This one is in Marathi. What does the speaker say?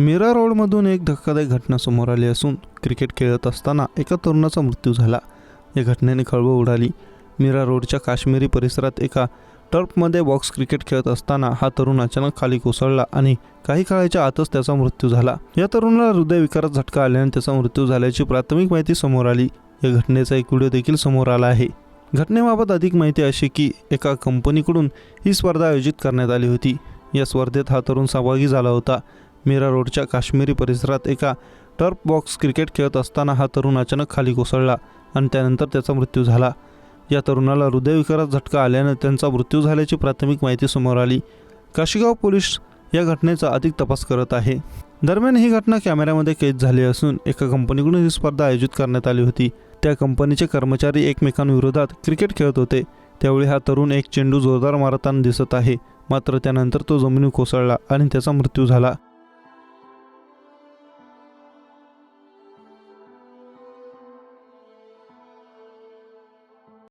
मीरा रोडमधून एक धक्कादायक घटना समोर आली असून क्रिकेट खेळत असताना एका तरुणाचा मृत्यू झाला. या घटनेने खळबळ उडाली. मीरा रोडच्या काश्मीरी परिसरात एका टर्फमध्ये बॉक्स क्रिकेट खेळत असताना हा तरुण अचानक खाली कोसळला आणि काही काळाच्या आतच त्याचा मृत्यू झाला. या तरुणाला हृदयविकारात झटका आल्याने त्याचा मृत्यू झाल्याची प्राथमिक माहिती समोर आली. या घटनेचा एक व्हिडिओ देखील समोर आला आहे. घटनेबाबत अधिक माहिती अशी की एका कंपनीकडून ही स्पर्धा आयोजित करण्यात आली होती. या स्पर्धेत हा तरुण सहभागी झाला होता. मीरा रोडच्या काश्मीरी परिसरात एका टर्प बॉक्स क्रिकेट खेळत असताना हा तरुण अचानक खाली कोसळला आणि त्यानंतर त्याचा मृत्यू झाला. या तरुणाला हृदयविकारात झटका आल्यानं त्यांचा मृत्यू झाल्याची प्राथमिक माहिती समोर आली. काशीगाव पोलीस या घटनेचा अधिक तपास करत आहे. दरम्यान ही घटना कॅमेऱ्यामध्ये कैद झाली असून एका कंपनीकडून ही स्पर्धा आयोजित करण्यात आली होती. त्या कंपनीचे कर्मचारी एकमेकांविरोधात क्रिकेट खेळत होते. त्यावेळी हा तरुण एक चेंडू जोरदार मारताना दिसत आहे. मात्र त्यानंतर तो जमिनी कोसळला आणि त्याचा मृत्यू झाला.